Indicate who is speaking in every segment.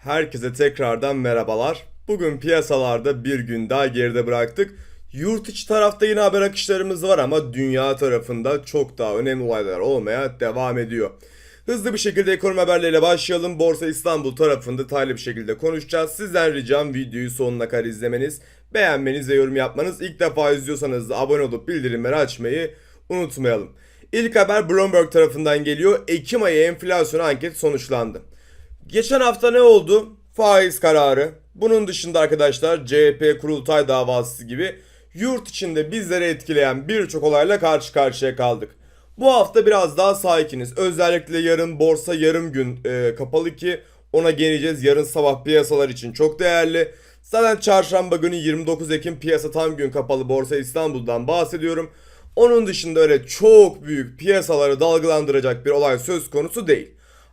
Speaker 1: Herkese tekrardan merhabalar. Bugün piyasalarda bir gün daha geride bıraktık. Yurt içi tarafta yine haber akışlarımız var ama dünya tarafında çok daha önemli olaylar olmaya devam ediyor. Hızlı bir şekilde ekonomi haberleriyle başlayalım. Borsa İstanbul tarafında detaylı bir şekilde konuşacağız. Sizden ricam videoyu sonuna kadar izlemeniz, beğenmeniz ve yorum yapmanız. İlk defa izliyorsanız da abone olup bildirimleri açmayı unutmayalım. İlk haber Bloomberg tarafından geliyor. Ekim ayı enflasyon anketi sonuçlandı. Geçen hafta ne oldu? Faiz kararı. Bunun dışında arkadaşlar CHP kurultay davası gibi yurt içinde bizleri etkileyen birçok olayla karşı karşıya kaldık. Bu hafta biraz daha sakiniz. Özellikle yarın borsa yarım gün e, kapalı ki ona geleceğiz. Yarın sabah piyasalar için çok değerli. Zaten çarşamba günü 29 Ekim piyasa tam gün kapalı Borsa İstanbul'dan bahsediyorum. Onun dışında öyle çok büyük piyasaları dalgalandıracak bir olay söz konusu değil.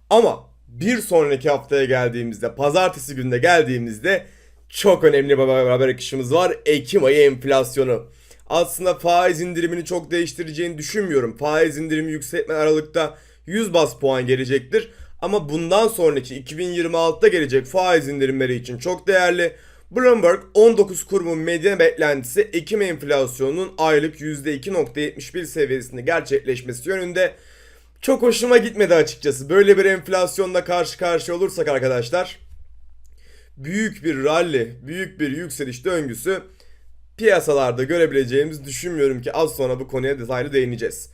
Speaker 1: Ama bir sonraki haftaya geldiğimizde, pazartesi gününe geldiğimizde çok önemli bir haber akışımız var. Ekim ayı enflasyonu. Aslında faiz indirimini çok değiştireceğini düşünmüyorum. Faiz indirimi yükseltme aralıkta 100 bas puan gelecektir. Ama bundan sonraki 2026'da gelecek faiz indirimleri için çok değerli. Bloomberg 19 kurumun medya beklentisi Ekim enflasyonunun aylık %2.71 seviyesinde gerçekleşmesi yönünde. Çok hoşuma gitmedi açıkçası. Böyle bir enflasyonla karşı karşıya olursak arkadaşlar büyük bir rally, büyük bir yükseliş döngüsü piyasalarda görebileceğimizi düşünmüyorum ki az sonra bu konuya detaylı değineceğiz.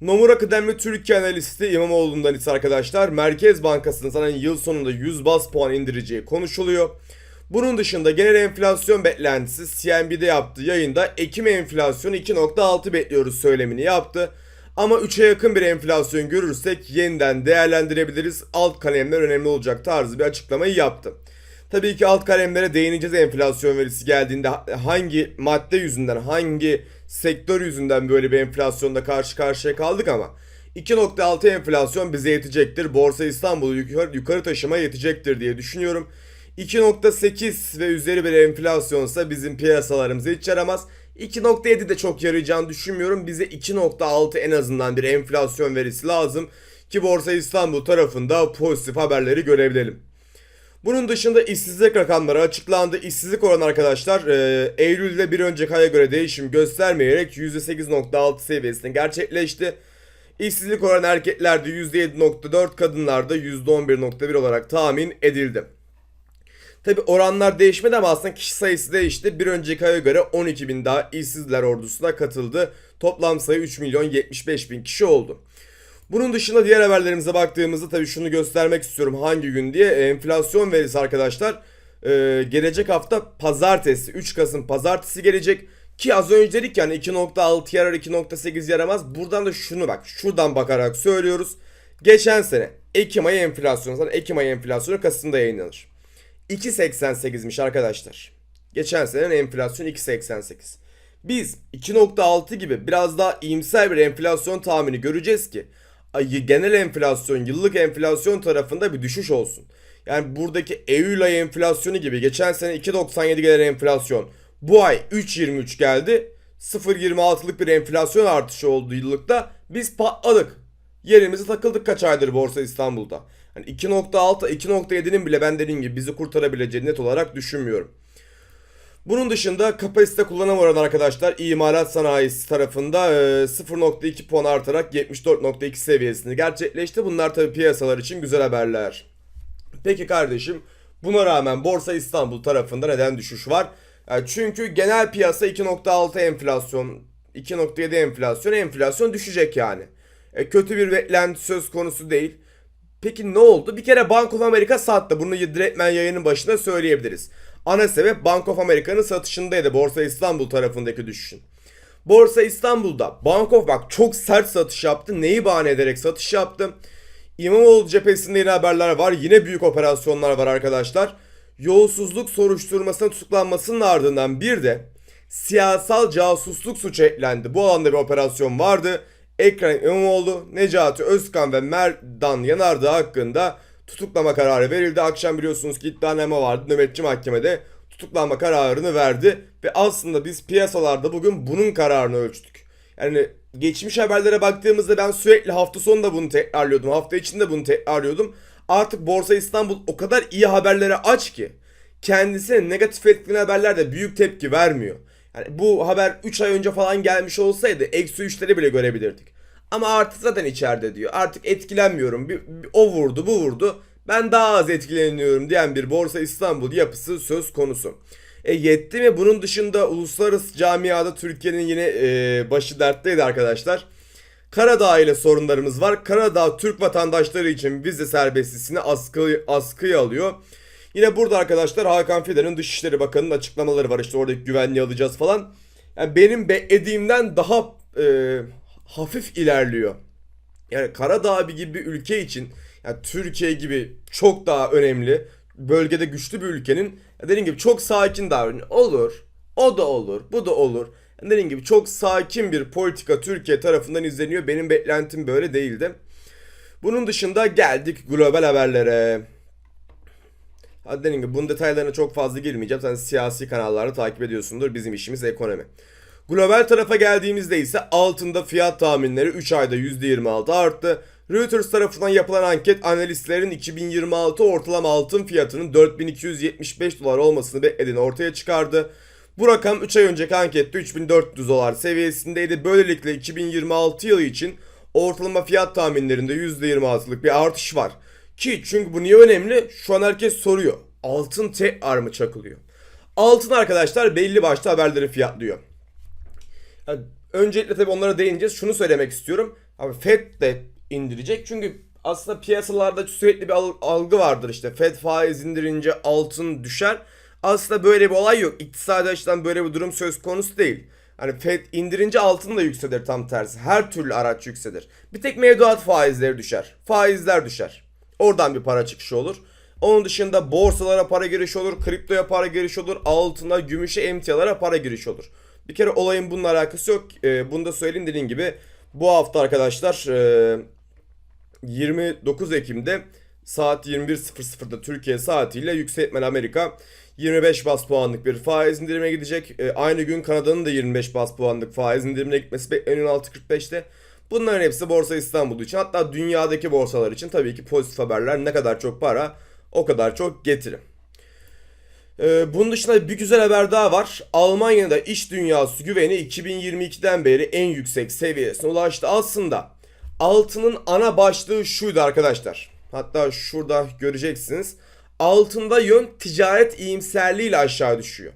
Speaker 1: Nomura kıdemli Türkiye analisti İmamoğlu'ndan ise arkadaşlar Merkez Bankası'nın sana yıl sonunda 100 bas puan indireceği konuşuluyor. Bunun dışında genel enflasyon beklentisi CNB'de yaptığı yayında Ekim enflasyonu 2.6 bekliyoruz söylemini yaptı. Ama 3'e yakın bir enflasyon görürsek yeniden değerlendirebiliriz. Alt kalemler önemli olacak tarzı bir açıklamayı yaptı. Tabii ki alt kalemlere değineceğiz enflasyon verisi geldiğinde hangi madde yüzünden, hangi sektör yüzünden böyle bir enflasyonda karşı karşıya kaldık ama 2.6 enflasyon bize yetecektir. Borsa İstanbul'u yukarı, yukarı taşıma yetecektir diye düşünüyorum. 2.8 ve üzeri bir enflasyonsa bizim piyasalarımıza hiç yaramaz. 2.7 de çok yarayacağını düşünmüyorum. Bize 2.6 en azından bir enflasyon verisi lazım ki Borsa İstanbul tarafında pozitif haberleri görebilelim. Bunun dışında işsizlik rakamları açıklandı. İşsizlik oranı arkadaşlar e, Eylül'de bir önceki aya göre değişim göstermeyerek %8.6 seviyesinde gerçekleşti. İşsizlik oranı erkeklerde %7.4, kadınlarda %11.1 olarak tahmin edildi. Tabi oranlar değişmedi ama aslında kişi sayısı değişti. Bir önceki aya göre 12 bin daha işsizler ordusuna katıldı. Toplam sayı 3 milyon 75 bin kişi oldu. Bunun dışında diğer haberlerimize baktığımızda tabii şunu göstermek istiyorum hangi gün diye. Enflasyon verisi arkadaşlar e, gelecek hafta pazartesi 3 Kasım pazartesi gelecek. Ki az önce dedik yani 2.6 yarar 2.8 yaramaz. Buradan da şunu bak şuradan bakarak söylüyoruz. Geçen sene Ekim ayı enflasyonu zaten Ekim ayı enflasyonu Kasım'da yayınlanır. 2.88'miş arkadaşlar. Geçen senenin enflasyonu 2.88. Biz 2.6 gibi biraz daha iyimser bir enflasyon tahmini göreceğiz ki genel enflasyon, yıllık enflasyon tarafında bir düşüş olsun. Yani buradaki Eylül ayı enflasyonu gibi geçen sene 2.97 gelen enflasyon bu ay 3.23 geldi. 0.26'lık bir enflasyon artışı oldu yıllıkta. Biz patladık. Yerimize takıldık kaç aydır Borsa İstanbul'da. Yani 2.6, 2.7'nin bile ben dediğim gibi bizi kurtarabileceğini net olarak düşünmüyorum. Bunun dışında kapasite kullanım oranı arkadaşlar imalat sanayisi tarafında 0.2 puan artarak 74.2 seviyesini gerçekleşti. Bunlar tabi piyasalar için güzel haberler. Peki kardeşim buna rağmen Borsa İstanbul tarafında neden düşüş var? Yani çünkü genel piyasa 2.6 enflasyon, 2.7 enflasyon, enflasyon düşecek yani. E, kötü bir beklenti söz konusu değil. Peki ne oldu? Bir kere Bank of America sattı. Bunu direktmen yayının başında söyleyebiliriz. Ana sebep Bank of America'nın satışındaydı Borsa İstanbul tarafındaki düşüşün. Borsa İstanbul'da Bank of bak çok sert satış yaptı. Neyi bahane ederek satış yaptı? İmamoğlu cephesinde yine haberler var. Yine büyük operasyonlar var arkadaşlar. Yolsuzluk soruşturmasına tutuklanmasının ardından bir de siyasal casusluk suçu eklendi. Bu alanda bir operasyon vardı. Ekrem İmamoğlu, Necati Özkan ve Merdan Yanardağ hakkında tutuklama kararı verildi. Akşam biliyorsunuz ki iddianame vardı. Nöbetçi mahkemede tutuklanma kararını verdi. Ve aslında biz piyasalarda bugün bunun kararını ölçtük. Yani geçmiş haberlere baktığımızda ben sürekli hafta sonunda bunu tekrarlıyordum. Hafta içinde bunu tekrarlıyordum. Artık Borsa İstanbul o kadar iyi haberlere aç ki kendisine negatif etkileyen haberlerde büyük tepki vermiyor. Yani bu haber 3 ay önce falan gelmiş olsaydı eksi 3'leri bile görebilirdik. Ama artık zaten içeride diyor. Artık etkilenmiyorum. Bir, bir- o vurdu bu vurdu. Ben daha az etkileniyorum diyen bir Borsa İstanbul yapısı söz konusu. E yetti mi? Bunun dışında uluslararası camiada Türkiye'nin yine e, başı dertteydi arkadaşlar. Karadağ ile sorunlarımız var. Karadağ Türk vatandaşları için vize serbestisini askı, askıya alıyor. Yine burada arkadaşlar Hakan Fidan'ın Dışişleri Bakanı'nın açıklamaları var. İşte oradaki güvenliği alacağız falan. Yani benim beklediğimden daha e, hafif ilerliyor. Yani Karadağ gibi bir ülke için yani Türkiye gibi çok daha önemli bölgede güçlü bir ülkenin dediğim gibi çok sakin davranıyor. Olur. O da olur. Bu da olur. Dediğim gibi çok sakin bir politika Türkiye tarafından izleniyor. Benim beklentim böyle değildi. Bunun dışında geldik global haberlere. Hadi dediğim gibi bunun detaylarına çok fazla girmeyeceğim. Sen siyasi kanallarda takip ediyorsundur. Bizim işimiz ekonomi. Global tarafa geldiğimizde ise altında fiyat tahminleri 3 ayda %26 arttı. Reuters tarafından yapılan anket analistlerin 2026 ortalama altın fiyatının 4275 dolar olmasını beklediğini ortaya çıkardı. Bu rakam 3 ay önceki ankette 3400 dolar seviyesindeydi. Böylelikle 2026 yılı için ortalama fiyat tahminlerinde %26'lık bir artış var. Ki çünkü bu niye önemli? Şu an herkes soruyor. Altın tekrar mı çakılıyor? Altın arkadaşlar belli başlı haberleri fiyatlıyor. Ya, öncelikle tabii onlara değineceğiz. Şunu söylemek istiyorum. Abi Fed de indirecek. Çünkü aslında piyasalarda sürekli bir al- algı vardır işte. Fed faiz indirince altın düşer. Aslında böyle bir olay yok. İktisadi açıdan böyle bir durum söz konusu değil. Hani Fed indirince altın da yükselir tam tersi. Her türlü araç yükselir. Bir tek mevduat faizleri düşer. Faizler düşer. Oradan bir para çıkışı olur. Onun dışında borsalara para girişi olur, kriptoya para girişi olur, altına, gümüşe, emtialara para girişi olur. Bir kere olayın bununla alakası yok. Ee, bunu da söyleyeyim dediğim gibi. Bu hafta arkadaşlar e, 29 Ekim'de saat 21.00'da Türkiye saatiyle Yükseltmen Amerika 25 bas puanlık bir faiz indirime gidecek. E, aynı gün Kanada'nın da 25 bas puanlık faiz indirimine gitmesi bekleniyor 6.45'te. Bunların hepsi Borsa İstanbul için hatta dünyadaki borsalar için tabii ki pozitif haberler ne kadar çok para o kadar çok getiri. Ee, bunun dışında bir güzel haber daha var. Almanya'da iş dünyası güveni 2022'den beri en yüksek seviyesine ulaştı. Aslında altının ana başlığı şuydu arkadaşlar. Hatta şurada göreceksiniz. Altında yön ticaret iyimserliğiyle aşağı düşüyor.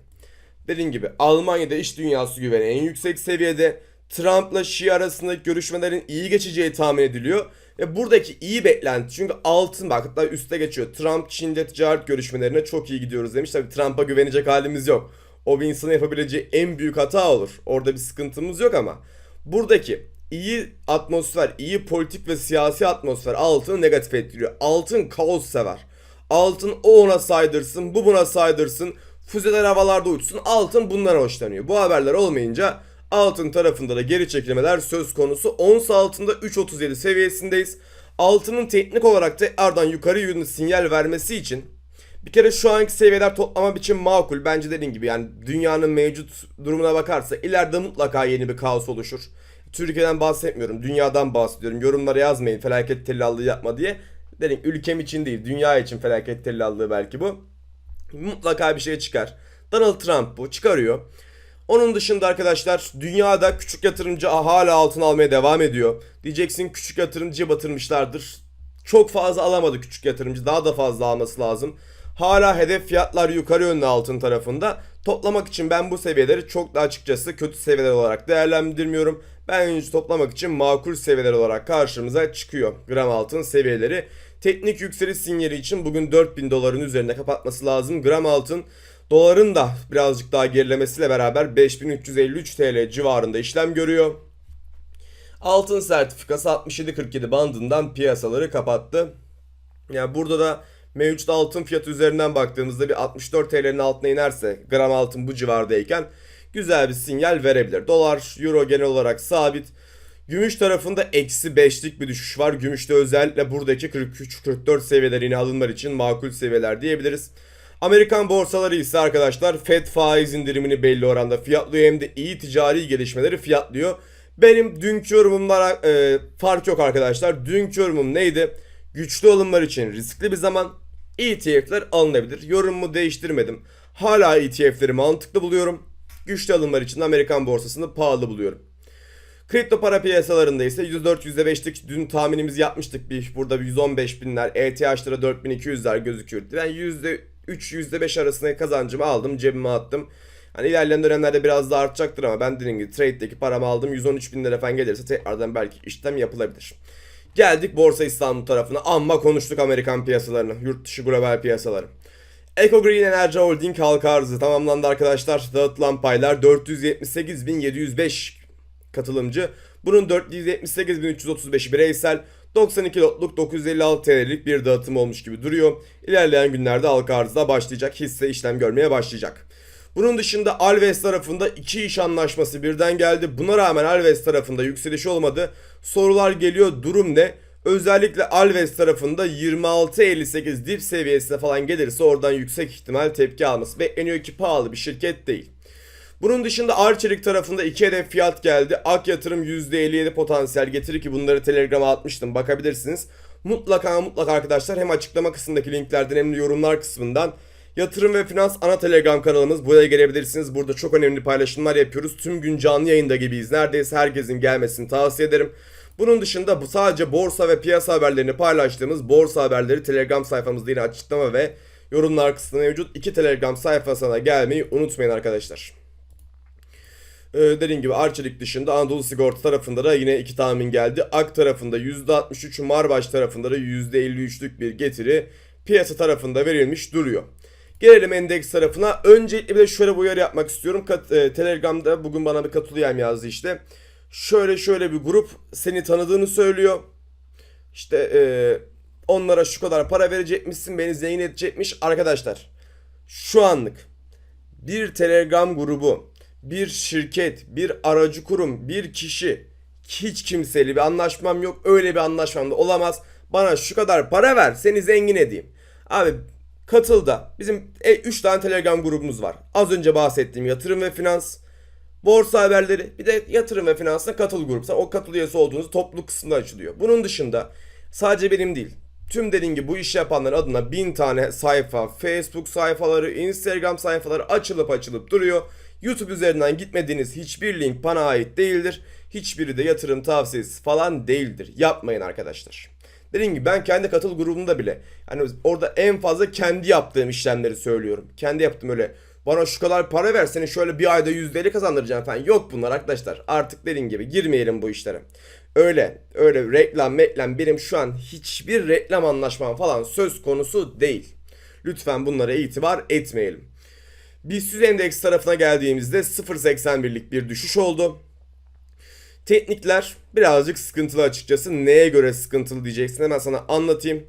Speaker 1: Dediğim gibi Almanya'da iş dünyası güveni en yüksek seviyede. Trump'la Xi arasındaki görüşmelerin iyi geçeceği tahmin ediliyor. Ve buradaki iyi beklenti çünkü altın bak hatta üste geçiyor. Trump Çin'de ticaret görüşmelerine çok iyi gidiyoruz demiş. Tabii Trump'a güvenecek halimiz yok. O bir insanın yapabileceği en büyük hata olur. Orada bir sıkıntımız yok ama buradaki iyi atmosfer, iyi politik ve siyasi atmosfer altını negatif etkiliyor. Altın kaos sever. Altın o ona saydırsın, bu buna saydırsın. Füzeler havalarda uçsun. Altın bundan hoşlanıyor. Bu haberler olmayınca altın tarafında da geri çekilmeler söz konusu. Ons altında 3.37 seviyesindeyiz. Altının teknik olarak tekrardan yukarı yönlü sinyal vermesi için bir kere şu anki seviyeler toplama biçim makul. Bence dediğim gibi yani dünyanın mevcut durumuna bakarsa ileride mutlaka yeni bir kaos oluşur. Türkiye'den bahsetmiyorum. Dünyadan bahsediyorum. Yorumlara yazmayın felaket tellallığı yapma diye. Dedim ülkem için değil dünya için felaket tellallığı belki bu. Mutlaka bir şey çıkar. Donald Trump bu çıkarıyor. Onun dışında arkadaşlar dünyada küçük yatırımcı hala altın almaya devam ediyor. Diyeceksin küçük yatırımcıya batırmışlardır. Çok fazla alamadı küçük yatırımcı. Daha da fazla alması lazım. Hala hedef fiyatlar yukarı yönlü altın tarafında. Toplamak için ben bu seviyeleri çok da açıkçası kötü seviyeler olarak değerlendirmiyorum. Bence toplamak için makul seviyeler olarak karşımıza çıkıyor gram altın seviyeleri. Teknik yükseliş sinyali için bugün 4000 doların üzerinde kapatması lazım. Gram altın doların da birazcık daha gerilemesiyle beraber 5353 TL civarında işlem görüyor. Altın sertifikası 67.47 bandından piyasaları kapattı. Yani burada da mevcut altın fiyatı üzerinden baktığımızda bir 64 TL'nin altına inerse gram altın bu civardayken güzel bir sinyal verebilir. Dolar, euro genel olarak sabit. Gümüş tarafında eksi 5'lik bir düşüş var. Gümüşte özellikle buradaki 43-44 seviyeler yine alımlar için makul seviyeler diyebiliriz. Amerikan borsaları ise arkadaşlar Fed faiz indirimini belli oranda fiyatlıyor hem de iyi ticari gelişmeleri fiyatlıyor. Benim dünkü yorumumlara e, fark yok arkadaşlar. Dünkü yorumum neydi? Güçlü alımlar için riskli bir zaman. ETF'ler alınabilir. Yorumumu değiştirmedim. Hala ETF'leri mantıklı buluyorum. Güçlü alımlar için Amerikan borsasını pahalı buluyorum. Kripto para piyasalarında ise %4-%5'lik dün tahminimizi yapmıştık. Bir, burada bir 115 binler, ETH'lara 4200'ler gözüküyordu. Ben %3-%5 arasında kazancımı aldım, cebime attım. Hani ilerleyen dönemlerde biraz daha artacaktır ama ben dediğim gibi trade'deki paramı aldım. 113 bin lira falan gelirse tekrardan belki işlem yapılabilir. Geldik Borsa İstanbul tarafına. Amma konuştuk Amerikan piyasalarını, yurt dışı global piyasaları. Eco Green Energy Holding halka arzı tamamlandı arkadaşlar. Dağıtılan paylar 478.705 katılımcı. Bunun 478.335 bireysel, 92 lotluk 956 TL'lik bir dağıtım olmuş gibi duruyor. İlerleyen günlerde halka arzda başlayacak, hisse işlem görmeye başlayacak. Bunun dışında Alves tarafında iki iş anlaşması birden geldi. Buna rağmen Alves tarafında yükseliş olmadı. Sorular geliyor durum ne? Özellikle Alves tarafında 26.58 dip seviyesine falan gelirse oradan yüksek ihtimal tepki alması bekleniyor ki pahalı bir şirket değil. Bunun dışında Arçelik tarafında iki hedef fiyat geldi. Ak yatırım %57 potansiyel getirir ki bunları Telegram'a atmıştım bakabilirsiniz. Mutlaka mutlaka arkadaşlar hem açıklama kısmındaki linklerden hem de yorumlar kısmından Yatırım ve Finans ana Telegram kanalımız. Buraya gelebilirsiniz. Burada çok önemli paylaşımlar yapıyoruz. Tüm gün canlı yayında gibiyiz. Neredeyse herkesin gelmesini tavsiye ederim. Bunun dışında bu sadece borsa ve piyasa haberlerini paylaştığımız borsa haberleri Telegram sayfamızda yine açıklama ve yorumlar kısmında mevcut. iki Telegram sayfasına gelmeyi unutmayın arkadaşlar. Ee, dediğim gibi Arçelik dışında Anadolu Sigorta tarafında da yine iki tahmin geldi. Ak tarafında %63, Marbaş tarafında da %53'lük bir getiri piyasa tarafında verilmiş duruyor. Gelelim endeks tarafına. Öncelikle bir de şöyle bir uyarı yapmak istiyorum. Kat, e, Telegram'da bugün bana bir katılayan yazdı işte. Şöyle şöyle bir grup seni tanıdığını söylüyor. İşte e, onlara şu kadar para verecekmişsin, beni zengin edecekmiş. Arkadaşlar şu anlık bir Telegram grubu, bir şirket, bir aracı kurum, bir kişi hiç kimseyle bir anlaşmam yok. Öyle bir anlaşmam da olamaz. Bana şu kadar para ver, seni zengin edeyim. Abi Katıl'da bizim 3 tane Telegram grubumuz var. Az önce bahsettiğim yatırım ve finans, borsa haberleri, bir de yatırım ve finansla katıl grubu. Sen o katıl üyesi olduğunuz topluluk kısmında açılıyor. Bunun dışında sadece benim değil, tüm dediğim gibi bu işi yapanların adına bin tane sayfa, Facebook sayfaları, Instagram sayfaları açılıp açılıp duruyor. YouTube üzerinden gitmediğiniz hiçbir link bana ait değildir. Hiçbiri de yatırım tavsiyesi falan değildir. Yapmayın arkadaşlar. Dediğim gibi ben kendi katıl grubumda bile hani orada en fazla kendi yaptığım işlemleri söylüyorum. Kendi yaptım öyle bana şu kadar para ver seni şöyle bir ayda %50 kazandıracağım falan. Yok bunlar arkadaşlar. Artık dediğim gibi girmeyelim bu işlere. Öyle öyle reklam meklam benim şu an hiçbir reklam anlaşmam falan söz konusu değil. Lütfen bunlara itibar etmeyelim. BIST endeks tarafına geldiğimizde 0.81'lik bir düşüş oldu. Teknikler birazcık sıkıntılı açıkçası. Neye göre sıkıntılı diyeceksin hemen sana anlatayım.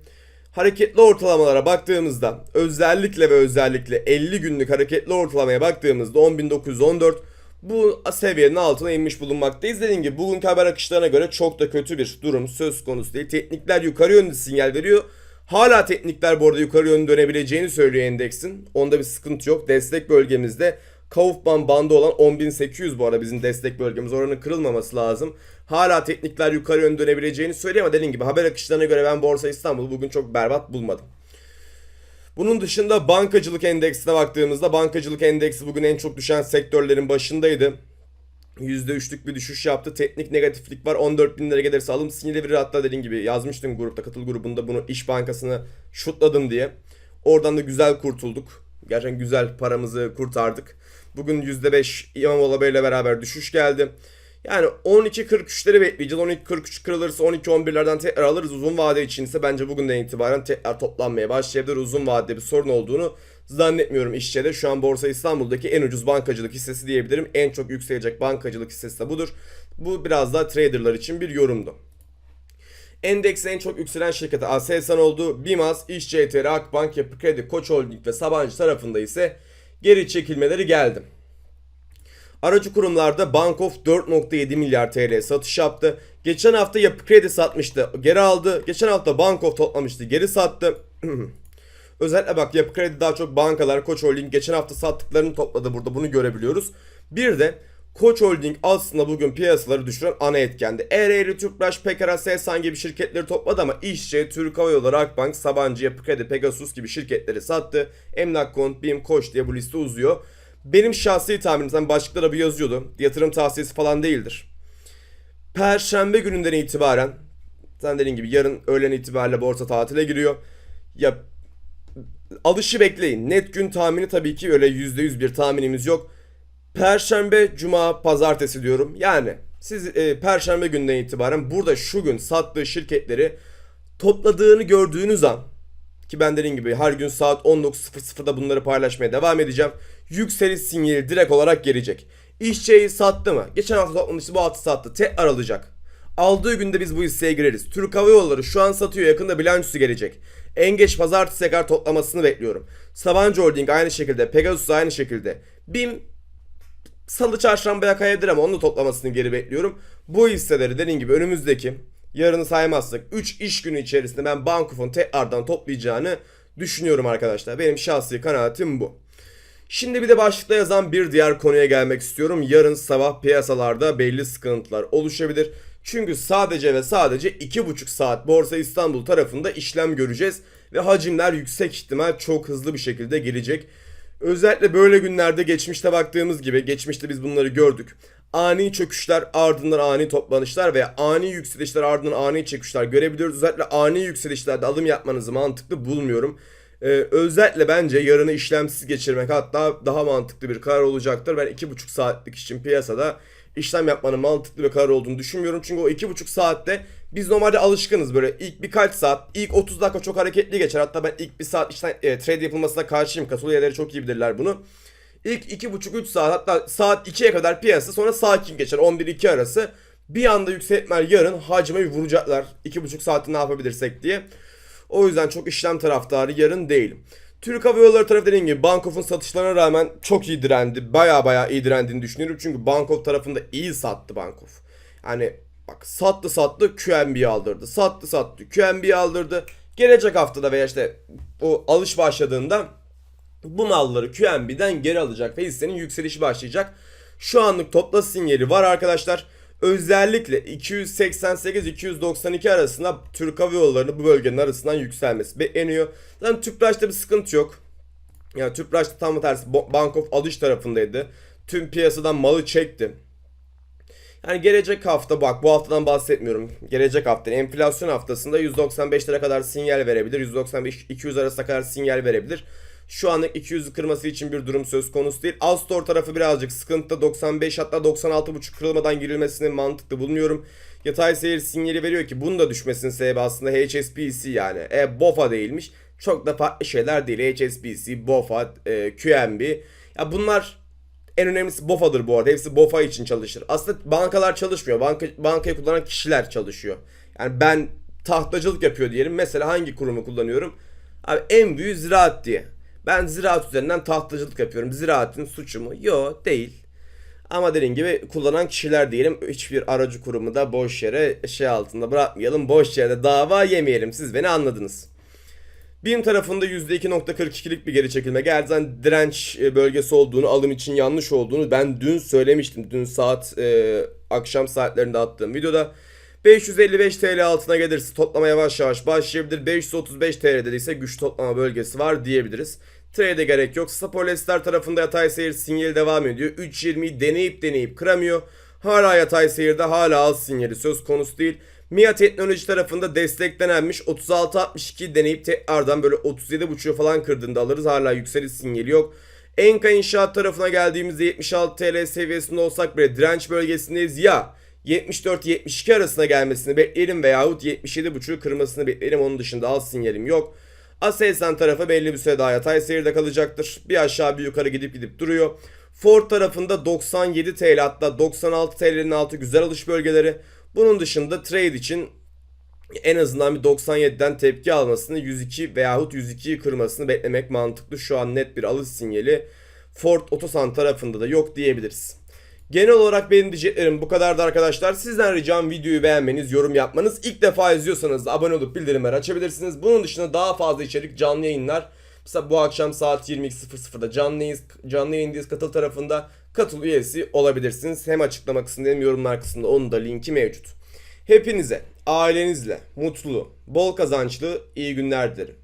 Speaker 1: Hareketli ortalamalara baktığımızda özellikle ve özellikle 50 günlük hareketli ortalamaya baktığımızda 10.914 bu seviyenin altına inmiş bulunmaktayız. Dediğim gibi bugünkü haber akışlarına göre çok da kötü bir durum söz konusu değil. Teknikler yukarı yönlü sinyal veriyor. Hala teknikler bu arada yukarı yönlü dönebileceğini söylüyor endeksin. Onda bir sıkıntı yok. Destek bölgemizde Kaufman bandı olan 10.800 bu arada bizim destek bölgemiz. Oranın kırılmaması lazım. Hala teknikler yukarı yönde dönebileceğini söylüyor ama dediğim gibi haber akışlarına göre ben Borsa İstanbul'u bugün çok berbat bulmadım. Bunun dışında bankacılık endeksine baktığımızda bankacılık endeksi bugün en çok düşen sektörlerin başındaydı. %3'lük bir düşüş yaptı. Teknik negatiflik var. 14 bin lira gelirse alım sinyali verir. Hatta dediğim gibi yazmıştım grupta katıl grubunda bunu İş Bankası'nı şutladım diye. Oradan da güzel kurtulduk. Gerçekten güzel paramızı kurtardık. Bugün %5 İmamoğlu Bey ile beraber düşüş geldi. Yani 12.43'leri bekleyeceğiz. 12.43 kırılırsa 12.11'lerden tekrar alırız. Uzun vade için ise bence bugünden itibaren tekrar toplanmaya başlayabilir. Uzun vadede bir sorun olduğunu zannetmiyorum işçede. Şu an Borsa İstanbul'daki en ucuz bankacılık hissesi diyebilirim. En çok yükselecek bankacılık hissesi de budur. Bu biraz daha traderlar için bir yorumdu. Endekse en çok yükselen şirketi Aselsan oldu. Bimaz, İş CTR, Akbank, Yapı Kredi, Koç Holding ve Sabancı tarafında ise geri çekilmeleri geldi. Aracı kurumlarda Bankof 4.7 milyar TL satış yaptı. Geçen hafta Yapı Kredi satmıştı, geri aldı. Geçen hafta Bankof toplamıştı, geri sattı. Özellikle bak Yapı Kredi daha çok bankalar, Koç Holding geçen hafta sattıklarını topladı burada bunu görebiliyoruz. Bir de Koç Holding aslında bugün piyasaları düşüren ana etkendi. Ereğli, Tüpraş, Pekara, Selsan gibi şirketleri topladı ama İşçi, Türk Hava Yolları, Akbank, Sabancı, Yapı Kredi, Pegasus gibi şirketleri sattı. Emlak Kont, BİM, Koç diye bu liste uzuyor. Benim şahsi tahminimden başlıklara bir yazıyordu. Yatırım tavsiyesi falan değildir. Perşembe gününden itibaren sen dediğin gibi yarın öğlen itibariyle borsa tatile giriyor. Ya alışı bekleyin. Net gün tahmini tabii ki öyle %100 bir tahminimiz yok. Perşembe, cuma, pazartesi diyorum. Yani siz e, perşembe günden itibaren burada şu gün sattığı şirketleri topladığını gördüğünüz an ki ben dediğim gibi her gün saat 19.00'da bunları paylaşmaya devam edeceğim. Yükseliş sinyali direkt olarak gelecek. İşçiyi sattı mı? Geçen hafta toplamıştı bu hafta sattı. Tekrar alacak. Aldığı günde biz bu hisseye gireriz. Türk Hava Yolları şu an satıyor yakında bilançosu gelecek. En geç pazartesi tekrar toplamasını bekliyorum. Sabancı Holding aynı şekilde. Pegasus aynı şekilde. BİM salı çarşambaya kayabilir ama onun da toplamasını geri bekliyorum. Bu hisseleri dediğim gibi önümüzdeki yarını saymazsak 3 iş günü içerisinde ben Bankuf'un tekrardan toplayacağını düşünüyorum arkadaşlar. Benim şahsi kanaatim bu. Şimdi bir de başlıkta yazan bir diğer konuya gelmek istiyorum. Yarın sabah piyasalarda belli sıkıntılar oluşabilir. Çünkü sadece ve sadece 2,5 saat Borsa İstanbul tarafında işlem göreceğiz. Ve hacimler yüksek ihtimal çok hızlı bir şekilde gelecek. Özellikle böyle günlerde geçmişte baktığımız gibi geçmişte biz bunları gördük. Ani çöküşler ardından ani toplanışlar veya ani yükselişler ardından ani çöküşler görebiliyoruz. Özellikle ani yükselişlerde alım yapmanızı mantıklı bulmuyorum. Ee, özellikle bence yarını işlemsiz geçirmek hatta daha mantıklı bir karar olacaktır. Ben 2,5 saatlik için piyasada işlem yapmanın mantıklı bir karar olduğunu düşünmüyorum. Çünkü o 2,5 saatte biz normalde alışkınız böyle ilk birkaç saat, ilk 30 dakika çok hareketli geçer. Hatta ben ilk bir saat işlem, e, trade yapılmasına karşıyım. Kasol üyeleri çok iyi bilirler bunu. İlk 2,5-3 saat hatta saat 2'ye kadar piyasa sonra sakin geçer 11-2 arası. Bir anda yükseltmeler yarın hacme bir vuracaklar. 2,5 saati ne yapabilirsek diye. O yüzden çok işlem taraftarı yarın değilim. Türk Hava Yolları tarafı dediğim gibi Bankof'un satışlarına rağmen çok iyi direndi. Baya baya iyi direndiğini düşünüyorum. Çünkü Bankof tarafında iyi sattı Bankof. Yani bak sattı sattı QNB'yi aldırdı. Sattı sattı QNB'yi aldırdı. Gelecek haftada veya işte o alış başladığında bu malları QNB'den geri alacak ve hissenin yükselişi başlayacak. Şu anlık topla sinyali var arkadaşlar. Özellikle 288-292 arasında Türk Hava Yolları'nın bu bölgenin arasından yükselmesi bekleniyor. Zaten Tüpraş'ta bir sıkıntı yok. Yani Tüpraş'ta tam tersi Bank of alış tarafındaydı. Tüm piyasadan malı çekti. Yani gelecek hafta bak bu haftadan bahsetmiyorum. Gelecek hafta enflasyon haftasında 195 lira kadar sinyal verebilir. 195-200 arasına kadar sinyal verebilir. Şu anlık 200'ü kırması için bir durum söz konusu değil. Astor tarafı birazcık sıkıntıda 95 hatta 96.5 kırılmadan girilmesini mantıklı bulmuyorum. Yatay seyir sinyali veriyor ki bunun da düşmesinin sebebi aslında HSBC yani. E BOFA değilmiş. Çok da farklı şeyler değil. HSBC, BOFA, e, QNB. Ya bunlar en önemlisi BOFA'dır bu arada. Hepsi BOFA için çalışır. Aslında bankalar çalışmıyor. Banka, bankayı kullanan kişiler çalışıyor. Yani ben tahtacılık yapıyor diyelim. Mesela hangi kurumu kullanıyorum? Abi en büyüğü ziraat diye. Ben ziraat üzerinden tahtacılık yapıyorum. Ziraatin suçu mu? Yo değil. Ama dediğim gibi kullanan kişiler diyelim. Hiçbir aracı kurumu da boş yere şey altında bırakmayalım. Boş yere dava yemeyelim. Siz beni anladınız. BİM tarafında %2.42'lik bir geri çekilme geldi. Zaten direnç e, bölgesi olduğunu, alım için yanlış olduğunu ben dün söylemiştim. Dün saat e, akşam saatlerinde attığım videoda. 555 TL altına gelirse toplama yavaş yavaş başlayabilir. 535 TL'de ise güç toplama bölgesi var diyebiliriz. Trade'e gerek yok. Sapolester tarafında yatay seyir sinyali devam ediyor. 3.20'yi deneyip deneyip kıramıyor. Hala yatay seyirde hala al sinyali söz konusu değil. MIA teknoloji tarafında desteklenenmiş 36-62 deneyip tekrardan böyle 37.5'u falan kırdığında alırız. Hala yükseliş sinyali yok. Enka inşaat tarafına geldiğimizde 76 TL seviyesinde olsak bile direnç bölgesindeyiz ya 74-72 arasına gelmesini bekleyelim veyahut 77.5'u kırmasını bekleyelim. Onun dışında al sinyalim yok. Aselsan tarafı belli bir süre daha yatay seyirde kalacaktır. Bir aşağı bir yukarı gidip gidip duruyor. Ford tarafında 97 TL hatta 96 TL'nin altı güzel alış bölgeleri. Bunun dışında trade için en azından bir 97'den tepki almasını 102 veyahut 102'yi kırmasını beklemek mantıklı. Şu an net bir alış sinyali Ford Otosan tarafında da yok diyebiliriz. Genel olarak benim diyeceklerim bu kadardı arkadaşlar. Sizden ricam videoyu beğenmeniz, yorum yapmanız. İlk defa izliyorsanız da abone olup bildirimleri açabilirsiniz. Bunun dışında daha fazla içerik canlı yayınlar. Mesela bu akşam saat 22.00'da canlı, canlı yayındayız katıl tarafında. katıl üyesi olabilirsiniz. Hem açıklama kısmında hem yorumlar kısmında onun da linki mevcut. Hepinize ailenizle mutlu, bol kazançlı iyi günler dilerim.